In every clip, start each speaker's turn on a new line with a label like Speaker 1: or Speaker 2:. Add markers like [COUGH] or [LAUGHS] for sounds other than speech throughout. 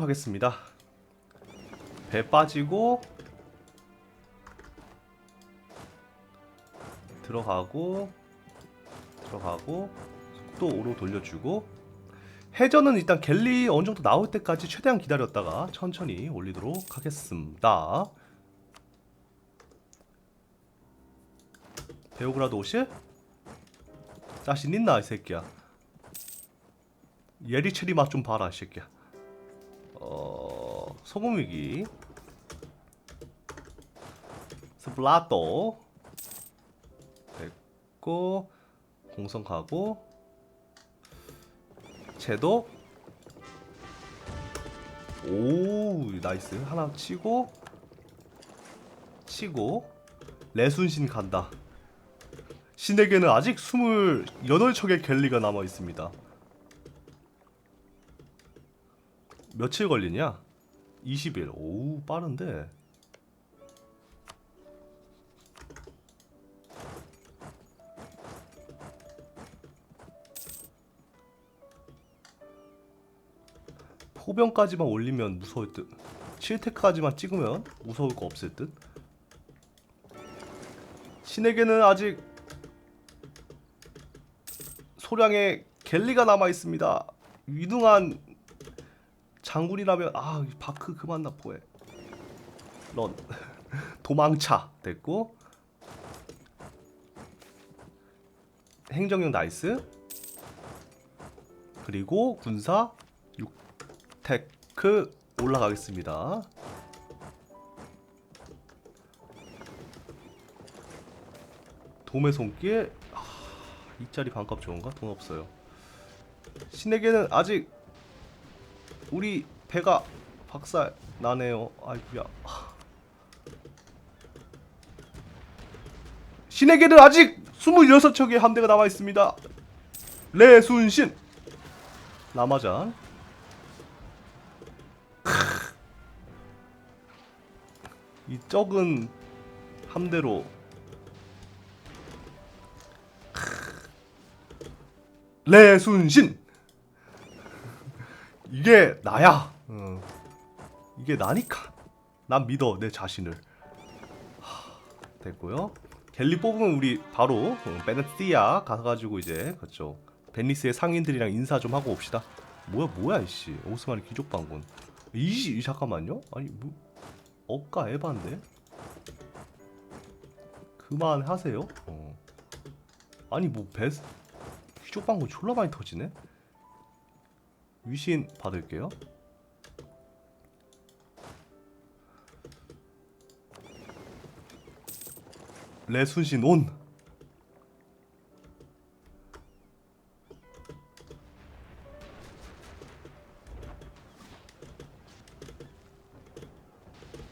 Speaker 1: 하겠습니다. 배 빠지고 들어가고 들어가고 속도 5로 돌려주고 해전은 일단 갤리 어느 정도 나올 때까지 최대한 기다렸다가 천천히 올리도록 하겠습니다. 베오그라드 오실? 자신 있나 이 새끼야? 예리체리 맛 좀 봐라 이 새끼야. 어 소금 위기. 스플라토 됐고 공성 가고. 제도. 오 나이스. 하나 치고 치고. 레순신 간다. 신에게는 아직 28척의 갤리가 남아 있습니다 며칠 걸리냐? 20일. 오, 빠른데. 포병까지만 올리면 무서울 듯. 7테까지만 찍으면 무서울 거 없을 듯. 신에게는 아직 소량의 갤리가 남아 있습니다. 위능한 장군이라면 아 바크 그만 납포해 런. [LAUGHS] 도망차. 됐고. 행정력 나이스. 그리고 군사 6테크 올라가겠습니다. 도매 손길. 아, 이 자리 반값 좋은가? 돈 없어요. 신에게는 아직 우리 배가 박살 나네요. 아이구야. 신에게는 아직 26척의 함대가 남아 있습니다. 레순신 라마잔 이 적은 함대로 레순신 이게 나야. 어. 이게 나니까. 난 믿어 내 자신을. 하, 됐고요. 갤리 뽑으면 우리 바로 어, 베네티아 가가지고 이제 그렇죠. 베니스의 상인들이랑 인사 좀 하고 옵시다. 뭐야 뭐야 이씨 오스만의 귀족 방군. 이씨 잠깐만요. 아니 뭐 억가 에반데. 그만하세요. 어. 아니 뭐 베스 귀족 방군 졸라 많이 터지네. 위신 받을게요. 레순신 온.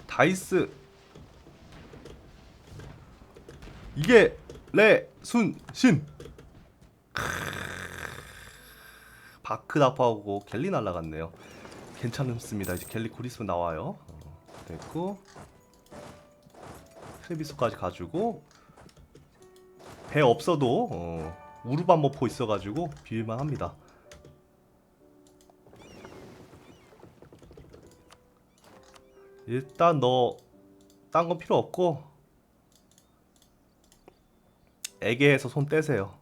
Speaker 1: 다이스 이게 레순신 바크다파하고 갤리 날라갔네요. 괜찮습니다. 이제 갤리 쿠리스 나와요. 어, 됐고 트레비스까지 가지고 배 없어도 어, 우르반 머포 있어가지고 비빌만 합니다. 일단 너 딴 건 필요 없고 에게에서 손 떼세요.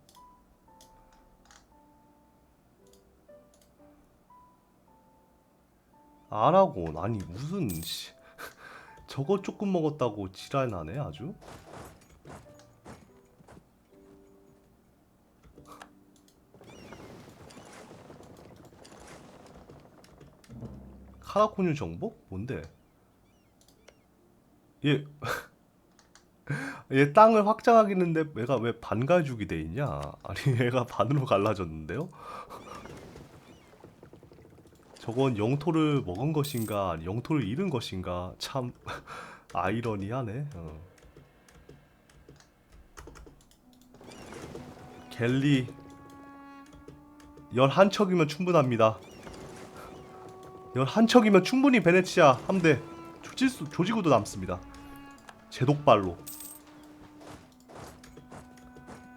Speaker 1: 아라고 아니 무슨 씨 [LAUGHS] 저거 조금 먹었다고 지랄 나네 아주 카라코뉴 정복? 뭔데? 얘, [LAUGHS] 얘 땅을 확장하겠는데 얘가 왜 반갈죽이 돼 있냐? 아니 얘가 반으로 갈라졌는데요? [LAUGHS] 저건 영토를 먹은 것인가 영토를 잃은 것인가? 참 [LAUGHS] 아이러니하네. 어. 갤리 11척이면 충분합니다. 11척이면 충분히 베네치아 함대 조지수, 조지구도 남습니다. 제독발로.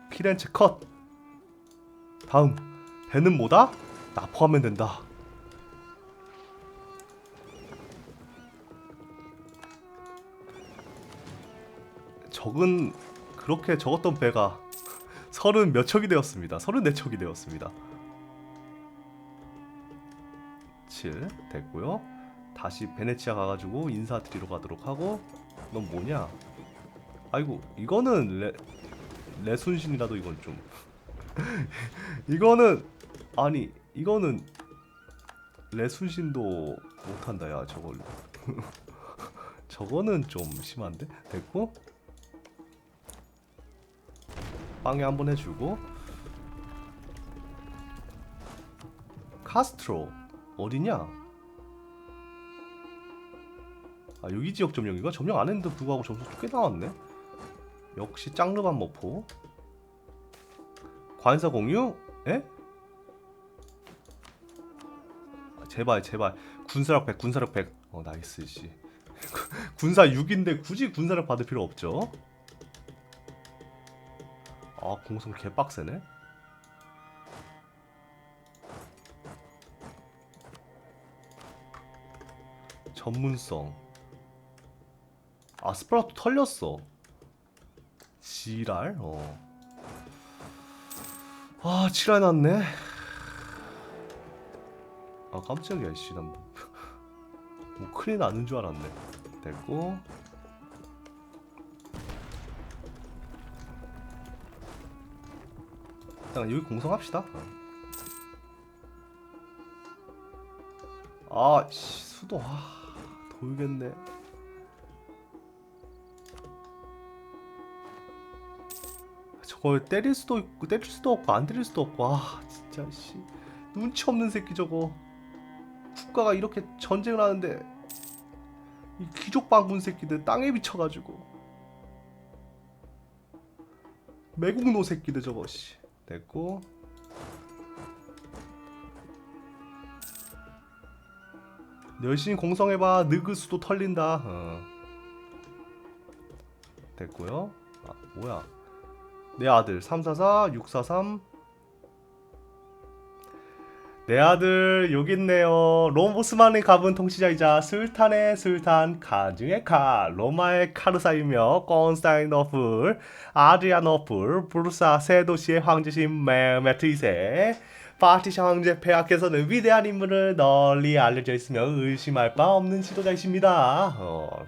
Speaker 1: 피렌체 컷. 다음. 배는 뭐다? 납포하면 된다 적은 그렇게 적었던 배가 서른 몇 척이 되었습니다. 서른 네 척이 되었습니다. 7 됐고요. 다시 베네치아 가가지고 인사드리러 가도록 하고 넌 뭐냐? 아이고 이거는 레 레순신이라도 이건 좀 [LAUGHS] 이거는 아니 이거는 레순신도 못한다 야 저걸 [LAUGHS] 저거는 좀 심한데 됐고 빵에 한 번 해주고 카스트로 어디냐? 아 여기 지역 점령인가? 점령 안 했는데 불구하고 점수 꽤 나왔네. 역시 짱르반 머포. 관사 공유? 에? 아, 제발 제발 군사력 100 군사력 100. 어 나이스 씨. [LAUGHS] 군사 6인데 굳이 군사력 받을 필요 없죠. 아 공성 개빡세네. 전문성. 아 스프라토 털렸어. 지랄. 어. 아 지랄 났네. 아 깜짝이야 씨. 난 뭐, 뭐 큰일 나는 줄 알았네. 됐고. 일단 여기 공성합시다. 아, 씨, 수도 아, 돌겠네. 저걸 때릴 수도 있고 때릴 수도 없고 안 때릴 수도 없고 아 진짜 씨. 눈치 없는 새끼 저거. 국가가 이렇게 전쟁을 하는데 이 귀족 반군 새끼들 땅에 비쳐가지고. 매국노 새끼들 저거 씨 됐고. 열심히 공성해봐. 늙을 수도 털린다. 어. 됐고요. 아 뭐야. 내 아들 344 643 내 아들 여기 있네요. 롬보스만의 가본 통치자이자 술탄의 술탄 가중의 카 로마의 카르사이며 콘스타인노플 아드리아노플 브루사 세 도시의 황제신 메메트이세. 파티샤 황제 폐하께서는 위대한 인물을 널리 알려져 있으며 의심할 바 없는 지도자이십니다. 어,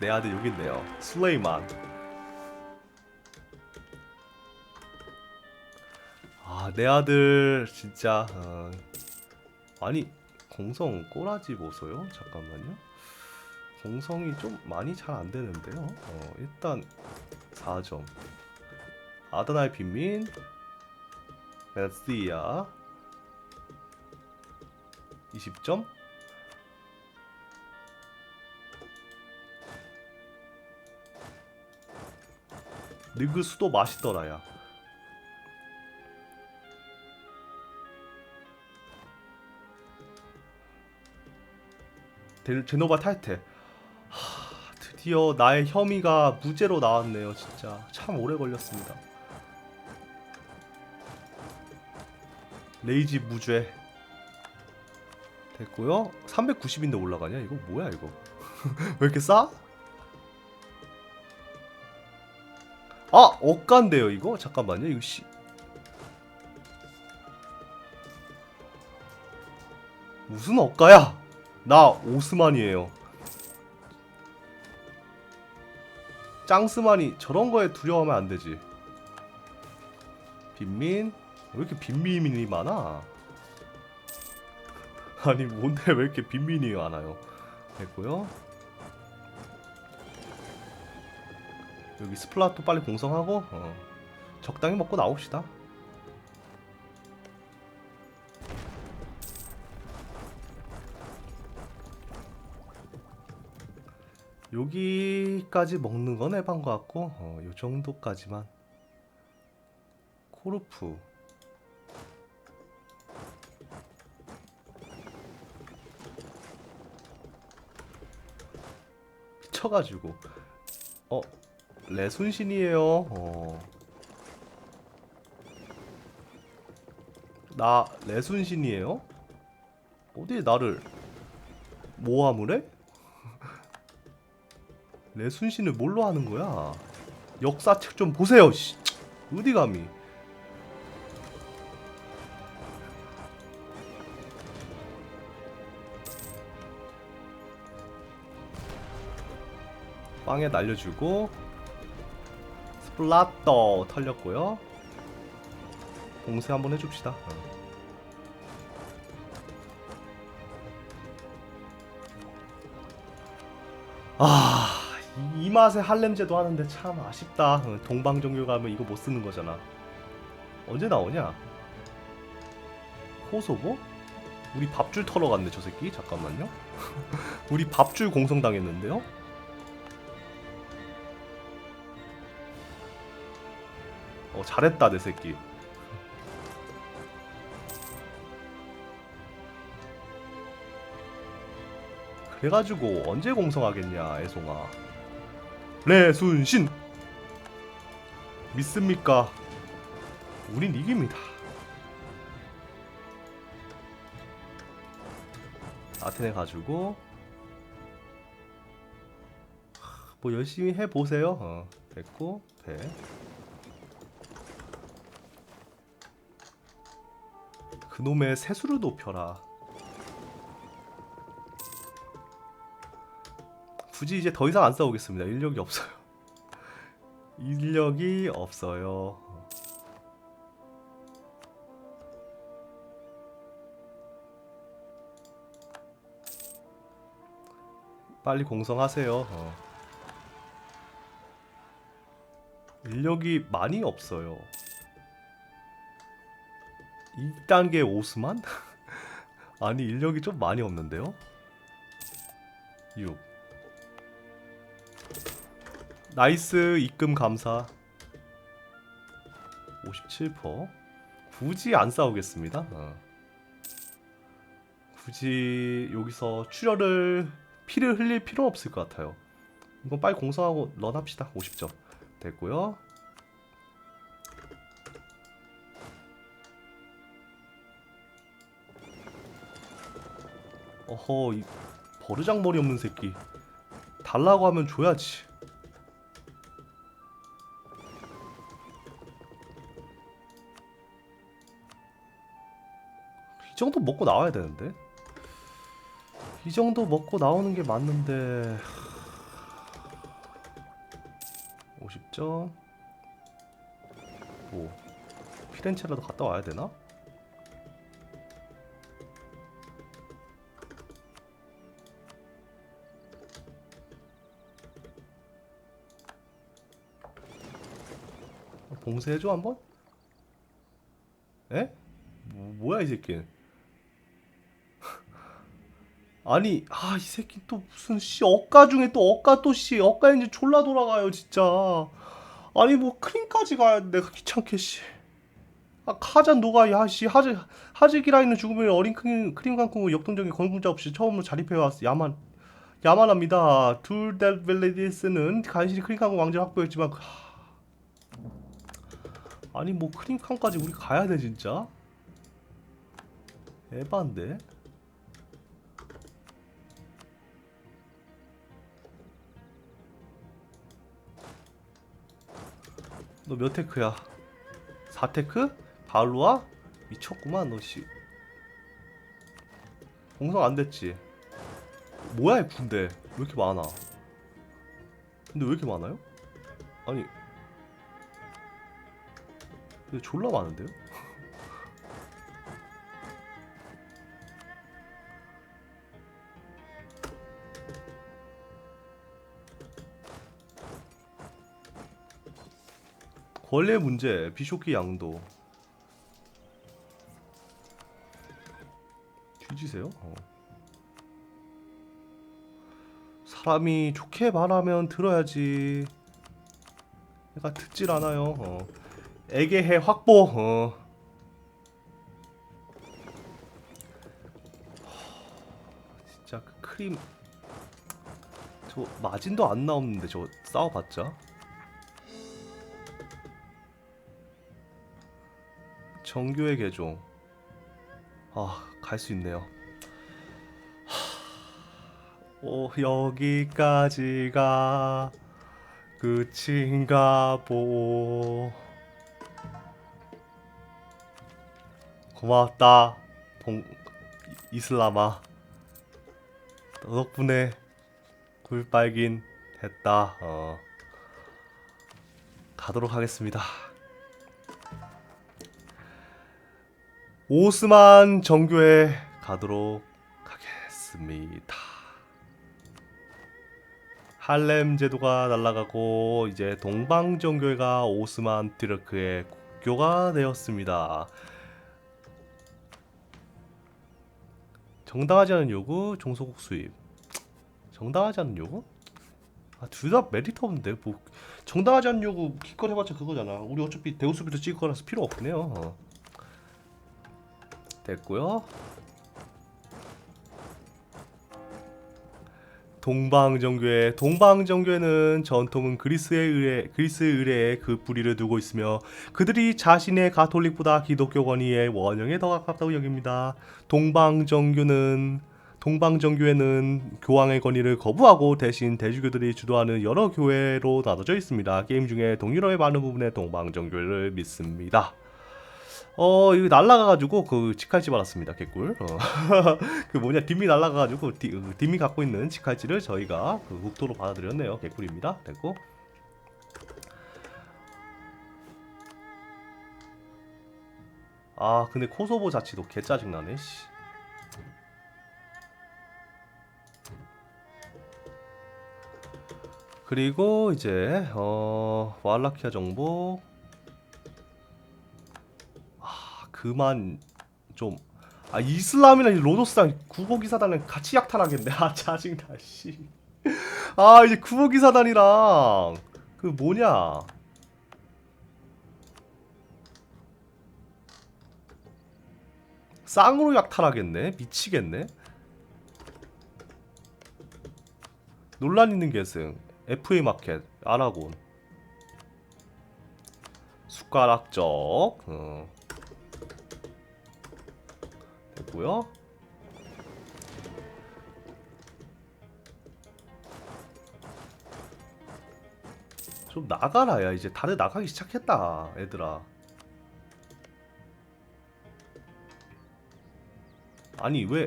Speaker 1: 내 아들 여기 있네요. 슬레이만 아, 내 아들 진짜 어... 아니 공성 꼬라지 보소요. 잠깐만요. 공성이 좀 많이 잘 안 되는데요. 어, 일단 4점. 아드나의 빈민 메스이야 20점. 느그 수도 맛있더라야. 제노바 탈퇴. 하, 드디어 나의 혐의가 무죄로 나왔네요. 진짜 참 오래 걸렸습니다. 레이지 무죄 됐고요. 390인데 올라가냐? 이거 뭐야 이거? [LAUGHS] 왜 이렇게 싸? 아 억간데요 이거? 잠깐만요 이거 씨. 무슨 억가야? 나 오스만이에요. 짱스만이 저런 거에 두려워하면 안 되지. 빈민 왜 이렇게 빈민이 많아? [LAUGHS] 아니 뭔데 왜 이렇게 빈민이 많아요? 됐고요. 여기 스플라토 빨리 공성하고 어. 적당히 먹고 나옵시다. 여기까지 먹는 건 해본 것 같고 어, 요 정도까지만. 코르프. 미쳐가지고. 어 레순신이에요. 어. 나 레순신이에요? 어디에 나를? 모함을 해? 레순신을 뭘로 하는 거야? 역사책 좀 보세요. 씨. 어디 감히? 빵에 날려주고 스플라터 털렸고요. 봉쇄 한번 해줍시다. 어. 아, 맛에 할렘제도 하는데 참 아쉽다. 어, 동방 종교 가면 이거 못 쓰는 거잖아. 언제 나오냐? 코소보? 우리 밥줄 털어 갔네 저 새끼. 잠깐만요. [LAUGHS] 우리 밥줄 공성 당했는데요? 어 잘했다 내 새끼. 그래가지고 언제 공성하겠냐 애송아 레순신. 믿습니까? 우린 이깁니다. 아테네 가지고. 하, 뭐 열심히 해 보세요. 어, 됐고 배 그놈의 세수를 높여라 굳이 이제 더 이상 안 싸우겠습니다. 인력이 없어요. [LAUGHS] 인력이 없어요. 빨리 공성하세요. 어. 인력이 많이 없어요. 2단계 오스만? [LAUGHS] 아니 인력이 좀 많이 없는데요? 6 나이스 입금 감사. 57% 굳이 안 싸우겠습니다. 어. 굳이 여기서 출혈을 피를 흘릴 필요 없을 것 같아요. 이건 빨리 공성하고 런 합시다. 50점 됐고요. 어허 이 버르장머리 없는 새끼. 달라고 하면 줘야지 정도 먹고 나와야 되는데 이 정도 먹고 나오는 게 맞는데 50점 뭐 피렌체라도 갔다 와야 되나? 봉쇄해줘 한번? 에? 뭐, 뭐야 이 새끼 아니 아 이 새끼 또 무슨 씨 억가 중에 또 억가 또씨 억가 엔진 졸라 돌아가요 진짜. 아니 뭐 크림까지 가야 내가 귀찮게 씨. 아, 카잔 노가 야씨 하즈 하즈기라이는 죽으면 어린 크림 크림 강콩 역동적인 건군자 없이 처음으로 자립해 왔어. 야만 야만합니다. 둘델 벨레디스는 간신히 크림 강콩 왕자 확보했지만 하... 아니 뭐 크림 칸까지 우리 가야 돼 진짜? 에반데 너 몇 테크야? 4테크? 발로와? 미쳤구만 너 씨 공성 안 됐지? 뭐야 이 군대 왜 이렇게 많아 근데 왜 이렇게 많아요? 아니 근데 졸라 많은데요? 권리 문제, 비쇼키 양도. 뒤지세요? 어. 사람이 좋게 말하면 들어야지. 내가 듣질 않아요. 어. 애게해 확보. 어. 진짜 그 크림 저 마진도 안 나오는데 저 싸워봤자. 정교의 개종. 아, 갈 수 있네요. 하... 오 여기까지가 끝인가 보. 고맙다 동 이슬람아. 너 덕분에 굴빨긴 했다. 어. 가도록 하겠습니다 오스만 정교에 가도록 하겠습니다 할렘 제도가 날아가고 이제 동방 정교회가 오스만 튀르크의 국교가 되었습니다. 정당하지 않은 요구, 종소국 수입. 정당하지 않은 요구? 아, 둘 다 메리트 없는데 뭐 정당하지 않은 요구 기껏 해봤자 그거잖아. 우리 어차피 대우수비도 찍을 거라서 필요 없네요. 어. 됐고요. 동방정교회 동방정교회는 전통은 그리스의 의뢰 그리스 의뢰에 그 뿌리를 두고 있으며 그들이 자신의 가톨릭보다 기독교 권위의 원형에 더 가깝다고 여깁니다. 동방정교는 동방정교회는 교황의 권위를 거부하고 대신 대주교들이 주도하는 여러 교회로 나눠져 있습니다. 게임 중에 동유럽의 많은 부분에 동방정교회를 믿습니다. 어 이거 날라가가지고 그 치칼집 알았습니다 개꿀. 어. [LAUGHS] 그 뭐냐 dim이 날라가가지고 디, 그 dim이 갖고 있는 치칼지를 저희가 그 국토로 받아들였네요. 개꿀입니다. 됐고. 아 근데 코소보 자치도 개 짜증나네 씨. 그리고 이제 어 왈라키아 정보 그만 좀. 아 이슬람이랑 이 로도스랑 구호기사단은 같이 약탈하겠네. 아 짜증나 씨. 아 이제 구호기사단이랑 그 뭐냐. 쌍으로 약탈하겠네. 미치겠네. 논란 있는 계승. FA 마켓 아라곤. 숟가락적. 어. 됐고요. 좀 나가라 야. 이제 다들 나가기 시작했다 얘들아. 아니 왜?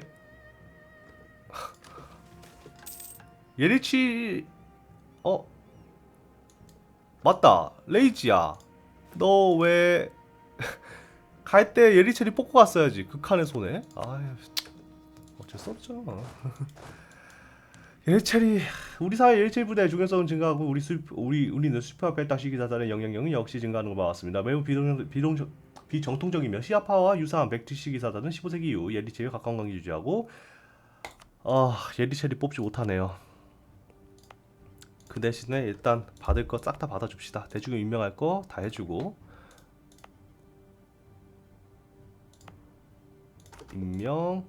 Speaker 1: [LAUGHS] 예리치 어? 맞다. 레이지야. 너 왜 갈 때 예리체리 뽑고 갔어야지 극한의 손에. 아유 어쩔 수 없죠. [LAUGHS] 예리체리 우리 사회 예리체리 부대의 중요성은 증가하고 우리 수 우리 우리는 슈퍼 벨타시 기사단의 영향력은 역시 증가하는 걸 봐왔습니다. 매우 비동 비동 비정통적이며 시아파와 유사한 백티시 기사단은 15세기 이후 예리체리에 가까운 관계 유지하고 아 예리체리 뽑지 못하네요. 그 대신에 일단 받을 거 싹 다 받아줍시다. 대주교 임명할 거 다 해주고 임명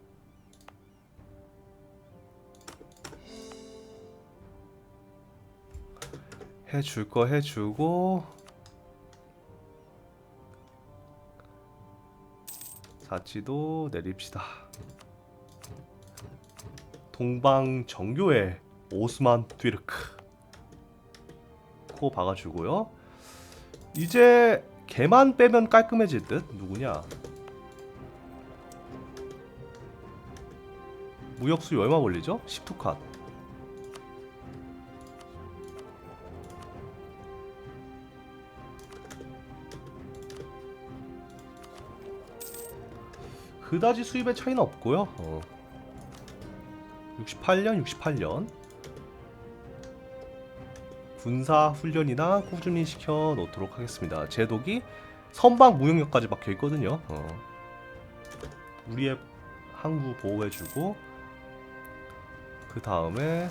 Speaker 1: 해줄 거 해주고 사치도 내립시다. 동방 정교회 오스만 튀르크 코 박아주고요. 이제 걔만 빼면 깔끔해질 듯 누구냐? 무역수 얼마 걸리죠? 10투 컷. 그다지 수입의 차이는 없고요. 어. 68년, 68년. 군사 훈련이나 꾸준히 시켜 놓도록 하겠습니다. 제독이 선박 무용력까지 박혀 있거든요. 어. 우리의 항구 보호해주고 그 다음에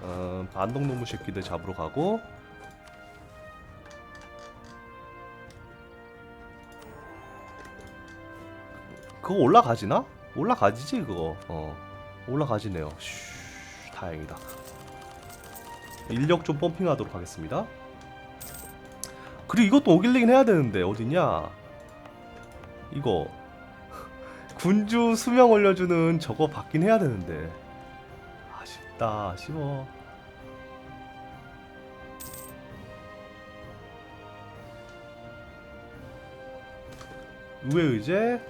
Speaker 1: 어, 반동놈의 새끼들 잡으러 가고. 그거 올라가지나? 올라가지지 그거. 어 올라가지네요. 쉬 다행이다. 인력 좀 펌핑하도록 하겠습니다. 그리고 이것도 오길리긴 해야 되는데 어디냐? 이거 군주 수명 올려주는 저거 받긴 해야 되는데. 아쉽다 아쉬워. 의회 의제?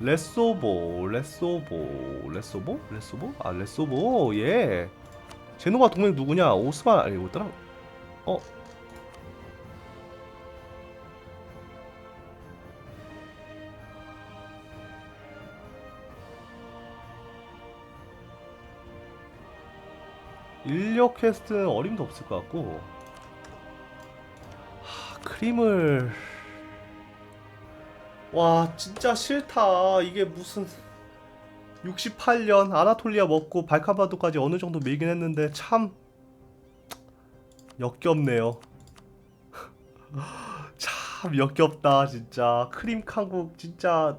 Speaker 1: 레소보 레소보 레소보? 레소보? 아 레소보 예. 제노바 동맹 누구냐? 오스만 아니 뭐더라? 어 인력 퀘스트는 어림도 없을 것 같고. 하, 크림을. 와 진짜 싫다. 이게 무슨 68년 아나톨리아 먹고 발칸바도까지 어느 정도 밀긴 했는데 참 역겹네요. [LAUGHS] 참 역겹다 진짜. 크림 칸국 진짜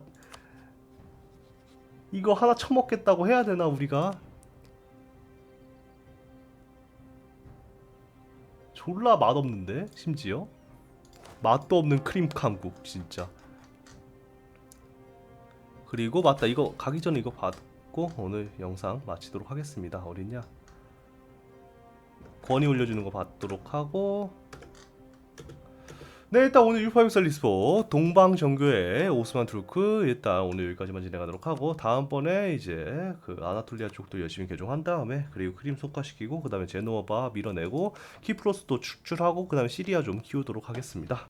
Speaker 1: 이거 하나 처먹겠다고 해야 되나 우리가 졸라 맛없는데 심지어? 맛도 없는 크림 칸국 진짜. 그리고 맞다 이거 가기 전에 이거 받고 오늘 영상 마치도록 하겠습니다. 어딨냐? 권위 올려주는 거 받도록 하고 네 일단 오늘 유파육살 리스포 동방정교회 오스만 투르크 일단 오늘 여기까지만 진행하도록 하고 다음번에 이제 그 아나톨리아 쪽도 열심히 개종한 다음에 그리고 크림 속화시키고 그 다음에 제노바 밀어내고 키프로스도 축출하고 그 다음에 시리아 좀 키우도록 하겠습니다